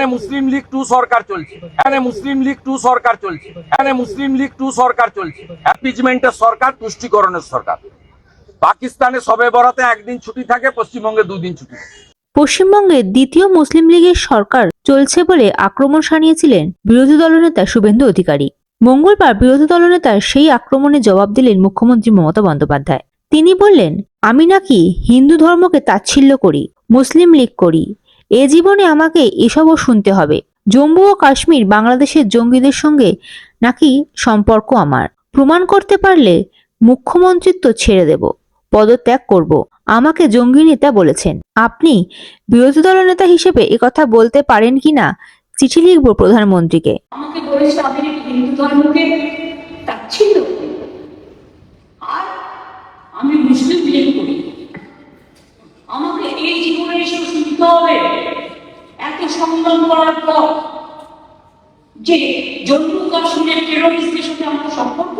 এখানে মুসলিম লীগ টু সরকার চলছে। এখানে মুসলিম লীগ টু সরকার চলছে। এখানে মুসলিম লীগ টু সরকার চলছে। অ্যাপিজমেন্টের সরকার, তুষ্টিকরণের সরকার। পাকিস্তানে সবে বরাতে একদিন ছুটি থাকে, পশ্চিমবঙ্গে দুদিন ছুটি পশ্চিমবঙ্গে দ্বিতীয় মুসলিম লীগের সরকার চলছে বলে আক্রমণ সানিয়েছিলেন বিরোধী দলনেতা শুভেন্দু অধিকারী। মঙ্গলবার বিরোধী দলনেতার সেই আক্রমণে জবাব দিলেন মুখ্যমন্ত্রী মমতা বন্দ্যোপাধ্যায়। তিনি বললেন, আমি নাকি হিন্দু ধর্মকে তাচ্ছিল্য করি, মুসলিম লীগ করি। এ জীবনে আমাকে এসবও শুনতে হবে। জম্মু ও কাশ্মীর বাংলাদেশের জঙ্গিদের সঙ্গে নাকি সম্পর্ক আমার? প্রমাণ করতে পারলে মুখ্যমন্ত্রিত্ব ছেড়ে দেব, পদত্যাগ করব, আমাকে জঙ্গি নেতা বলেছেন। আপনি বিরোধী দল নেতা হিসেবে একথা বলতে পারেন কিনা চিঠি লিখব প্রধানমন্ত্রীকে। আমাকে বলেছে আমি নাকি হিন্দু ধর্মকে তাচ্ছিল্য করি আর আমি মুসলিম লীগ করি আমাকে এই জীবনে এসে শুনতে হবে। এত সংগ্রাম করার পর যে জম্মু কাশ্মীরের টেরোরিস্টদের সাথে আমার সম্পর্ক,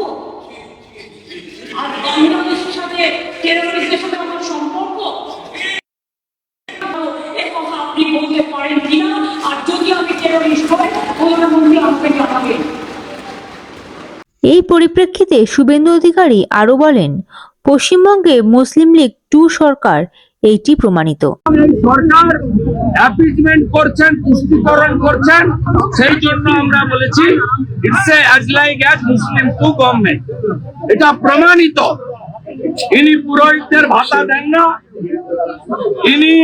আর বাংলাদেশের সাথে টেরোরিস্টদের সাথে আমার সম্পর্ক আপনি বলতে পারেন কিনা? আর যদি আমি টেরোরিস্ট হই, প্রধানমন্ত্রী আমাকে জানাবেন। এই পরিপ্রেক্ষিতে শুভেন্দু অধিকারী আরও বলেন, পশ্চিমবঙ্গে মুসলিম লীগ টু সরকার এইটি প্রমাণিত। সরকার অ্যাপিজমেন্ট করছেন, পুষ্টিকরণ করছেন, সেই জন্য আমরা বলেছি it's a as like as Muslim to government এটা প্রমাণিত। ইনি পুরোহিতদের ভাতা দেন না, ইনি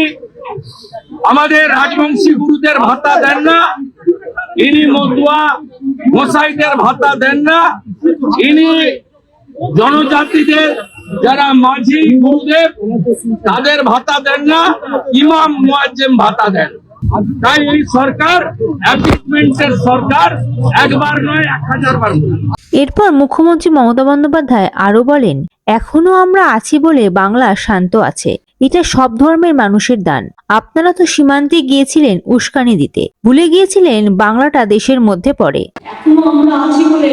আমাদের রাজবংশী গুরুদের ভাতা দেন না, ইনি মতুয়া গোসাইদের ভাতা দেন না, ইনি জনজাতিদের যারা মাঝি গুরুদেব তাদের ভাতা দেন না ইমাম মুয়াজ্জেম ভাতা দেন। তাই এই সরকার অ্যাপিটমেন্টের সরকার একবার নয় এক হাজার বার এরপর মুখ্যমন্ত্রী মমতা বন্দ্যোপাধ্যায় আরও বলেন এখনও আমরা আছি বলে বাংলা শান্ত আছে। এটা সব ধর্মের মানুষের দান। আপনারা তো সীমান্তে গিয়েছিলেন উস্কানি দিতে। ভুলে গিয়েছিলেন বাংলাটা দেশের মধ্যে পড়ে। এখনও আমরা আছি বলে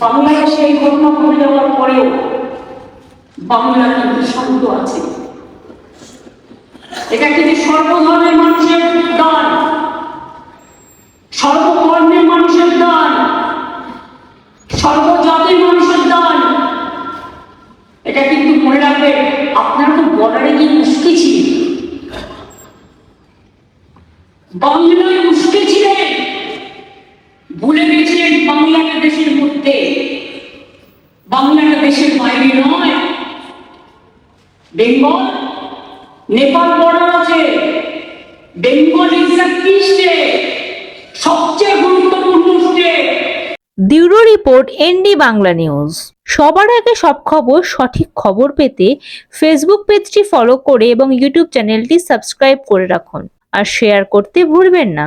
বাংলাদেশে এই ঘটনা ঘটে যাওয়ার পরেও বাংলা কিন্তু শান্ত আছে। এটা কিন্তু সর্বধর্মের মানুষের দান। সর্ববর্ণের মানুষের দান। সর্বজাতির মানুষের দান। এটা কিন্তু মনে রাখবে, আপনার তো বর্ডারে গিয়ে উস্কে ছিলেন। বাংলায় উস্কে ছিলেন। ভুলে গেছিলেন বাংলাটা দেশের মধ্যে বাংলাটা দেশের বাইরে নয় বেঙ্গল? নেপাল বর্ডার আছে। Bengal is the key state সবচেয়ে গুরুত্বপূর্ণ স্টেট দিউরো রিপোর্ট, এনডি বাংলা নিউজ। সবার আগে সব খবর, সঠিক খবর পেতে ফেসবুক পেজটি ফলো করে এবং ইউটিউব চ্যানেলটি সাবস্ক্রাইব করে রাখুন। আর শেয়ার করতে ভুলবেন না।